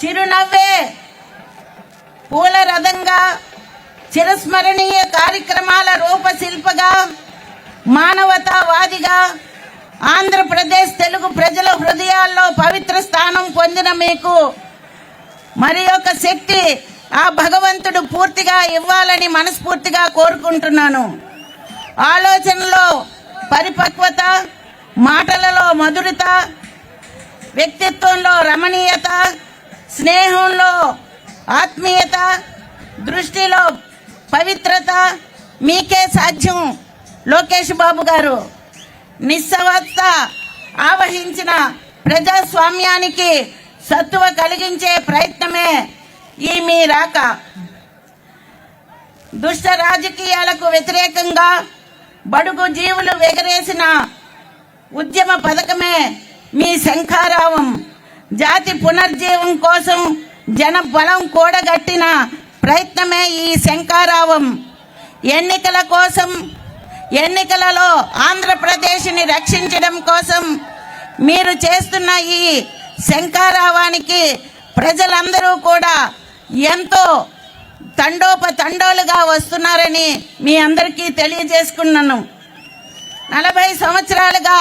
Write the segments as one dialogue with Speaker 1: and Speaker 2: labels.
Speaker 1: చిరునవ్వే. పూల రథంగా చిరస్మరణీయ కార్యక్రమాల రూపశిల్పగా మానవతావాదిగా ఆంధ్రప్రదేశ్ తెలుగు ప్రజల హృదయాల్లో పవిత్ర స్థానం పొందిన మీకు మరి యొక్క శక్తి ఆ భగవంతుడు పూర్తిగా ఇవ్వాలని మనస్ఫూర్తిగా కోరుకుంటున్నాను. ఆలోచనలో పరిపక్వత మాటలలో మధురత వ్యక్తిత్వంలో రమణీయత స్నేహంలో ఆత్మీయత దృష్టిలో పవిత్రత మీకే సాధ్యం. లోకేష్ బాబు గారు నిస్సవత్త ఆవహించిన ప్రజాస్వామ్యానికి సత్తువ కలిగించే ప్రయత్నమే ఈ మీ రాక. దుష్ట రాజకీయాలకు వ్యతిరేకంగా బడుగు జీవులు ఎగరేసిన ఉద్యమ పథకమే మీ శంఖారావం. జాతి పునర్జీవం కోసం జన బలం కూడగట్టిన ప్రయత్నమే ఈ శంకారావం ఎన్నికల కోసం ఎన్నికలలో ఆంధ్రప్రదేశ్ని రక్షించడం కోసం మీరు చేస్తున్న ఈ శంకారావానికి ప్రజలందరూ కూడా ఎంతో తండోపతండోలుగా వస్తున్నారని మీ అందరికీ తెలియజేసుకున్నాను. నలభై సంవత్సరాలుగా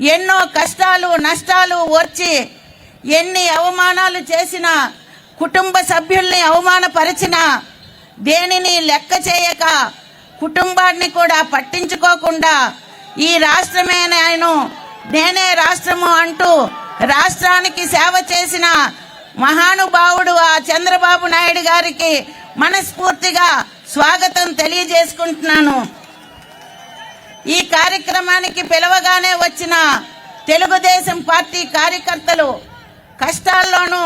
Speaker 1: ఎన్నో కష్టాలు నష్టాలు వచ్చి ఎన్ని అవమానాలు చేసినా కుటుంబ సభ్యుల్ని అవమానపరిచిన దేనిని లెక్క చేయక కుటుంబాన్ని కూడా పట్టించుకోకుండా ఈ రాష్ట్రమే నేను నేనే రాష్ట్రము అంటూ రాష్ట్రానికి సేవ చేసిన మహానుభావుడు ఆ చంద్రబాబు నాయుడు గారికి మనస్ఫూర్తిగా స్వాగతం తెలియజేసుకుంటున్నాను. ఈ కార్యక్రమానికి పిలవగానే వచ్చిన తెలుగుదేశం పార్టీ కార్యకర్తలు కష్టాల్లోనూ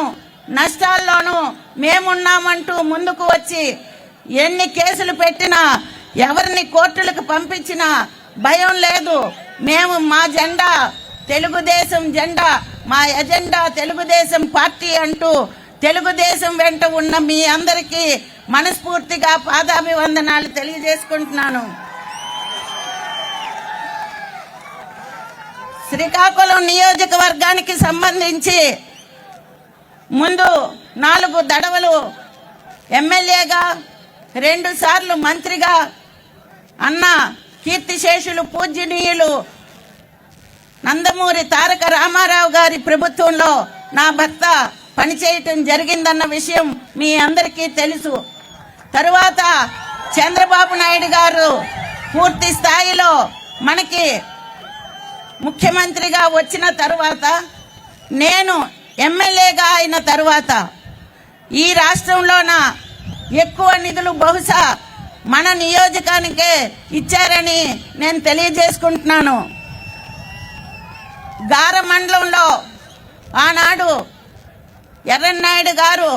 Speaker 1: నష్టాల్లోనూ మేమున్నామంటూ ముందుకు వచ్చి ఎన్ని కేసులు పెట్టినా ఎవరిని కోర్టులకు పంపించినా భయం లేదు. మేము మా జెండా తెలుగుదేశం జెండా మా ఎజెండా తెలుగుదేశం పార్టీ అంటూ తెలుగుదేశం వెంట ఉన్న మీ అందరికీ మనస్ఫూర్తిగా పాదాభివందనాలు తెలియజేసుకుంటున్నాను. శ్రీకాకుళం నియోజకవర్గానికి సంబంధించి ముందు నాలుగు దడవలు ఎమ్మెల్యేగా రెండు సార్లు మంత్రిగా అన్న కీర్తిశేషులు పూజనీయులు నందమూరి తారక రామారావు గారి ప్రభుత్వంలో నా భర్త పనిచేయటం జరిగిందన్న విషయం మీ అందరికీ తెలుసు. తరువాత చంద్రబాబు నాయుడు గారు పూర్తి స్థాయిలో మనకి ముఖ్యమంత్రిగా వచ్చిన తరువాత నేను ఎమ్మెల్యేగా అయిన తరువాత ఈ రాష్ట్రంలోన ఎక్కువ నిధులు బహుశా మన నియోజకానికే ఇచ్చారని నేను తెలియజేసుకుంటున్నాను. గార మండలంలో ఆనాడు ఎర్రన్నాయుడు గారు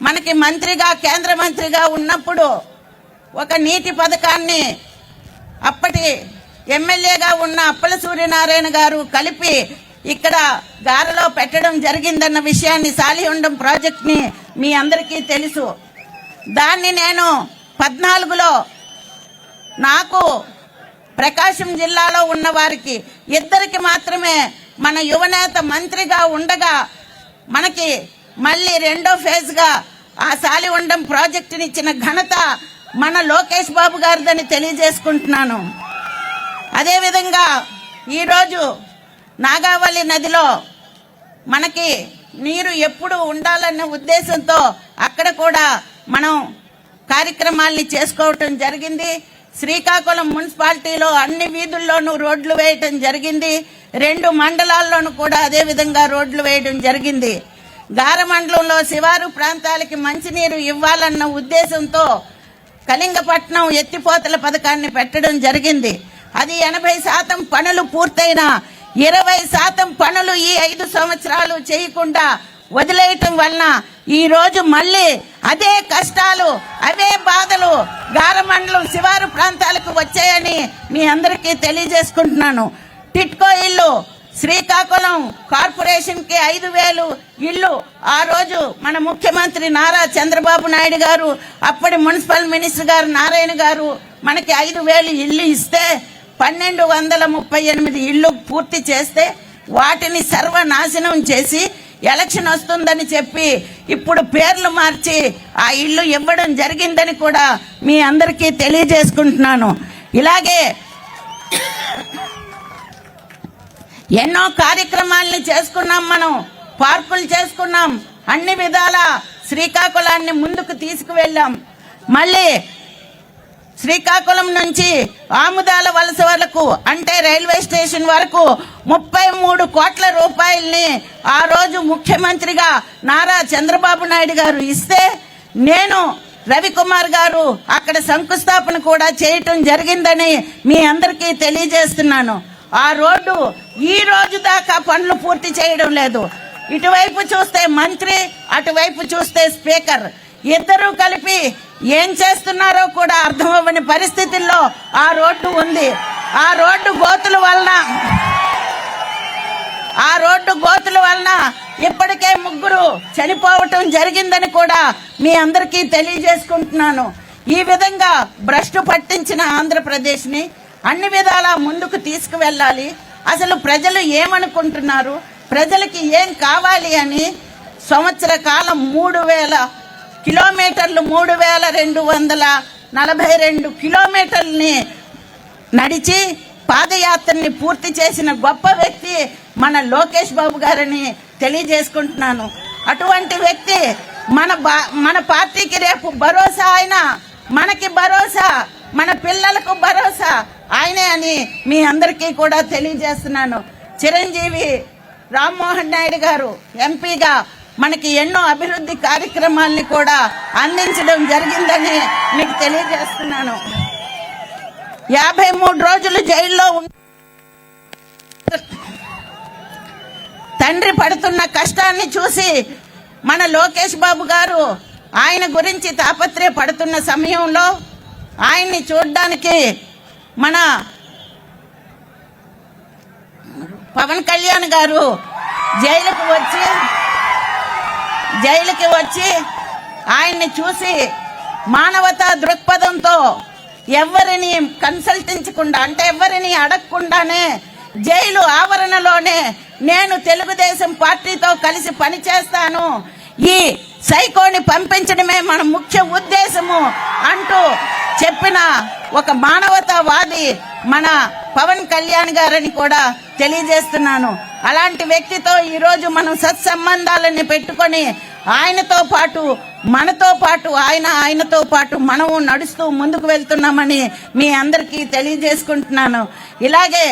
Speaker 1: మనకి మంత్రిగా కేంద్ర మంత్రిగా ఉన్నప్పుడు ఒక నీటి పథకాన్ని అప్పటి ఎమ్మెల్యేగా ఉన్న అప్పల సూర్యనారాయణ గారు కలిపి ఇక్కడ గారలో పెట్టడం జరిగిందన్న విషయాన్ని సాలిహుండం ప్రాజెక్ట్ని మీ అందరికీ తెలుసు. దాన్ని నేను పద్నాలుగులో నాకు ప్రకాశం జిల్లాలో ఉన్న వారికి ఇద్దరికి మాత్రమే మన యువనేత మంత్రిగా ఉండగా మనకి మళ్ళీ రెండో ఫేజ్గా ఆ సాలివండం ప్రాజెక్టుని ఇచ్చిన ఘనత మన లోకేష్ బాబు గారిదని తెలియజేసుకుంటున్నాను. అదేవిధంగా ఈరోజు నాగావళి నదిలో మనకి నీరు ఎప్పుడు ఉండాలన్న ఉద్దేశంతో అక్కడ కూడా మనం కార్యక్రమాల్ని చేసుకోవటం జరిగింది. శ్రీకాకుళం మున్సిపాలిటీలో అన్ని వీధుల్లోనూ రోడ్లు వేయటం జరిగింది. రెండు మండలాల్లోనూ కూడా అదే విధంగా రోడ్లు వేయడం జరిగింది. గార మండలంలో శివారు ప్రాంతాలకి మంచినీరు ఇవ్వాలన్న ఉద్దేశంతో కళింగపట్నం ఎత్తిపోతల పథకాన్ని పెట్టడం జరిగింది. అది ఎనభై శాతం పనులు పూర్తయిన ఇరవై శాతం పనులు ఈ ఐదు సంవత్సరాలు చేయకుండా వదిలేయటం వలన ఈ రోజు మళ్ళీ అదే కష్టాలు అవే బాధలు గారమండలం శివారు ప్రాంతాలకు వచ్చాయని మీ అందరికీ తెలియజేసుకుంటున్నాను. టిట్కో ఇల్లు శ్రీకాకుళం కార్పొరేషన్కి ఐదు వేలు ఇల్లు. ఆ రోజు మన ముఖ్యమంత్రి నారా చంద్రబాబు నాయుడు గారు అప్పటి మున్సిపల్ మినిస్టర్ గారు నారాయణ గారు మనకి ఐదు వేలు ఇల్లు ఇస్తే పన్నెండు వందల ముప్పై ఎనిమిది ఇళ్ళు పూర్తి చేస్తే వాటిని సర్వనాశనం చేసి ఎలక్షన్ వస్తుందని చెప్పి ఇప్పుడు పేర్లు మార్చి ఆ ఇల్లు ఇవ్వడం జరిగిందని కూడా మీ అందరికీ తెలియజేసుకుంటున్నాను. ఇలాగే ఎన్నో కార్యక్రమాల్ని చేసుకున్నాం మనం పార్కులు చేసుకున్నాం అన్ని విధాల శ్రీకాకుళాన్ని ముందుకు తీసుకువెళ్ళాం. మళ్ళీ శ్రీకాకుళం నుంచి ఆముదాల వలస వరకు అంటే రైల్వే స్టేషన్ వరకు ముప్పై మూడు కోట్ల రూపాయల్ని ఆ రోజు ముఖ్యమంత్రిగా నారా చంద్రబాబు నాయుడు గారు ఇస్తే నేను రవికుమార్ గారు అక్కడ శంకుస్థాపన కూడా చేయటం జరిగిందని మీ అందరికీ తెలియజేస్తున్నాను. ఆ రోడ్డు ఈ రోజు దాకా పనులు పూర్తి చేయడం లేదు. ఇటువైపు చూస్తే మంత్రి అటువైపు చూస్తే స్పీకర్. ఇద్దరూ కలిపి ఏం చేస్తున్నారో కూడా అర్థం అవ్వని పరిస్థితుల్లో ఆ రోడ్డు ఉంది. ఆ రోడ్డు గోతుల వలన ఆ రోడ్డు గోతుల వలన ఇప్పటికే ముగ్గురు చనిపోవటం జరిగిందని కూడా మీ అందరికీ తెలియజేసుకుంటున్నాను. ఈ విధంగా భ్రష్టు పట్టించిన ఆంధ్రప్రదేశ్ని అన్ని విధాలా ముందుకు తీసుకువెళ్ళాలి. అసలు ప్రజలు ఏమనుకుంటున్నారు? ప్రజలకి ఏం కావాలి అని సంవత్సర కాలం మూడు వేల కిలోమీటర్లు మూడు వేల రెండు వందల నలభై రెండు కిలోమీటర్లని నడిచి పాదయాత్రని పూర్తి చేసిన గొప్ప వ్యక్తి మన లోకేష్ బాబు గారని తెలియజేసుకుంటున్నాను. అటువంటి వ్యక్తి మన బా మన పార్టీకి రేపు భరోసా ఆయన. మనకి భరోసా మన పిల్లలకు భరోసా ఆయనే అని మీ అందరికీ కూడా తెలియజేస్తున్నాను. చిరంజీవి రామ్మోహన్ నాయుడు గారు ఎంపీగా మనకి ఎన్నో అభివృద్ధి కార్యక్రమాల్ని కూడా అందించడం జరిగిందని మీకు తెలియజేస్తున్నాను. యాభై మూడు రోజులు జైల్లో తండ్రి పడుతున్న కష్టాన్ని చూసి మన లోకేష్ బాబు గారు ఆయన గురించి తాపత్రయ పడుతున్న సమయంలో ఆయన్ని చూడడానికి మన పవన్ కళ్యాణ్ గారు జైలుకు వచ్చి జైలుకి వచ్చి ఆయన్ని చూసి మానవతా దృక్పథంతో ఎవరిని కన్సల్టించకుండా అంటే ఎవరిని అడగకుండానే జైలు ఆవరణలోనే నేను తెలుగుదేశం పార్టీతో కలిసి పనిచేస్తాను. ఈ సైకోని పంపించడమే మన ముఖ్య ఉద్దేశము అంటూ చెప్పిన ఒక మానవతావాది మన పవన్ కళ్యాణ్ గారని కూడా తెలియజేస్తున్నాను. అలాంటి వ్యక్తితో ఈరోజు మనం సత్సంబంధాలని పెట్టుకొని ఆయనతో పాటు మనతో పాటు ఆయన ఆయనతో పాటు మనము నడుస్తూ ముందుకు వెళ్తున్నామని మీ అందరికీ తెలియజేసుకుంటున్నాను. ఇలాగే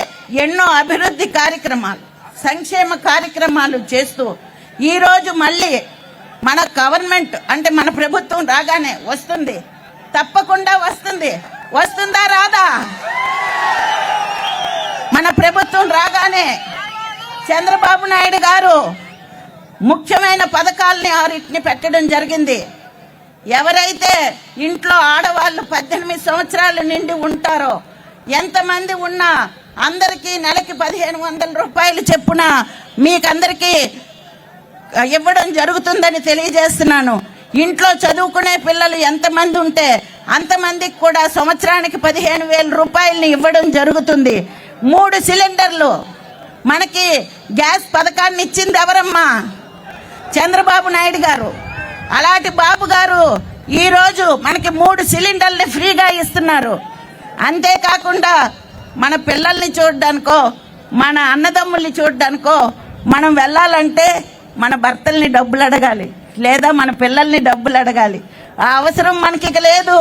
Speaker 1: ఎన్నో అభివృద్ధి కార్యక్రమాలు సంక్షేమ కార్యక్రమాలు చేస్తూ ఈరోజు మళ్ళీ మన గవర్నమెంట్ అంటే మన ప్రభుత్వం రాగానే వస్తుంది. తప్పకుండా వస్తుంది. వస్తుందా రాదా? మన ప్రభుత్వం రాగానే చంద్రబాబు నాయుడు గారు ముఖ్యమైన పథకాలని ఆరిటిని పెట్టడం జరిగింది. ఎవరైతే ఇంట్లో ఆడవాళ్ళు పద్దెనిమిది సంవత్సరాలు నిండి ఉంటారో ఎంతమంది ఉన్నా అందరికీ నెలకి పదిహేను వందల రూపాయలు చెప్పున మీకందరికీ ఇవ్వడం జరుగుతుందని తెలియజేస్తున్నాను. ఇంట్లో చదువుకునే పిల్లలు ఎంతమంది ఉంటే అంతమందికి కూడా సంవత్సరానికి పదిహేను వేల రూపాయలని ఇవ్వడం జరుగుతుంది. మూడు సిలిండర్లు. మనకి గ్యాస్ పథకాన్ని ఇచ్చింది ఎవరమ్మా? చంద్రబాబు నాయుడు గారు. అలాంటి బాబు గారు ఈరోజు మనకి మూడు సిలిండర్ని ఫ్రీగా ఇస్తున్నారు. అంతేకాకుండా మన పిల్లల్ని చూడడానికో మన అన్నదమ్ముల్ని చూడడానికో మనం వెళ్ళాలంటే మన భర్తల్ని డబ్బులు అడగాలి. లేదా మన పిల్లల్ని డబ్బులు అడగాలి. ఆ అవసరం మనకి లేదు.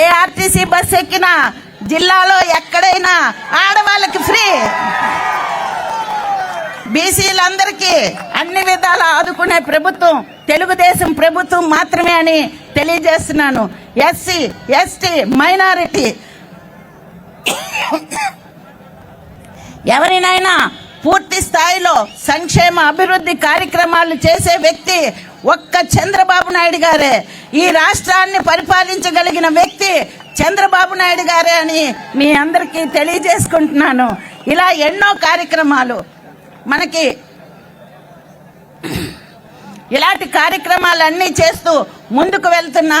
Speaker 1: ఏ ఆర్టీసీ బస్ ఎక్కినా జిల్లాలో ఎక్కడైనా ఆడవాళ్ళకి ఫ్రీ. బీసీలందరికీ అన్ని విధాల ఆదుకునే ప్రభుత్వం తెలుగుదేశం ప్రభుత్వం మాత్రమే అని తెలియజేస్తున్నాను. SC ST minority. ఎవరినైనా పూర్తి స్థాయిలో సంక్షేమ అభివృద్ధి కార్యక్రమాలు చేసే వ్యక్తి ఒక్క చంద్రబాబు నాయుడు గారే. ఈ రాష్ట్రాన్ని పరిపాలించగలిగిన వ్యక్తి చంద్రబాబు నాయుడు గారే అని మీ అందరికీ తెలియజేసుకుంటున్నాను. ఇలా ఎన్నో కార్యక్రమాలు మనకి ఇలాంటి కార్యక్రమాలన్నీ చేస్తూ ముందుకు వెళ్తున్న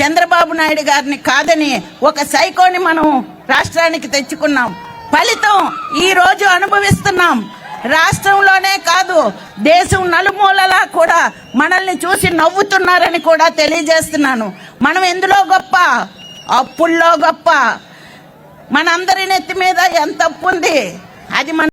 Speaker 1: చంద్రబాబు నాయుడు గారిని కాదని ఒక సైకోని మనం రాష్ట్రానికి తెచ్చుకున్నాం. ఫలితం ఈ రోజు అనుభవిస్తున్నాం. రాష్ట్రంలోనే కాదు దేశం నలుమూలలా కూడా మనల్ని చూసి నవ్వుతున్నారని కూడా తెలియజేస్తున్నాను. మనం ఎందులో గొప్ప? అప్పుల్లో గొప్ప. మనందరి నెత్తి మీద ఎంత అప్పు ఉంది? అది మన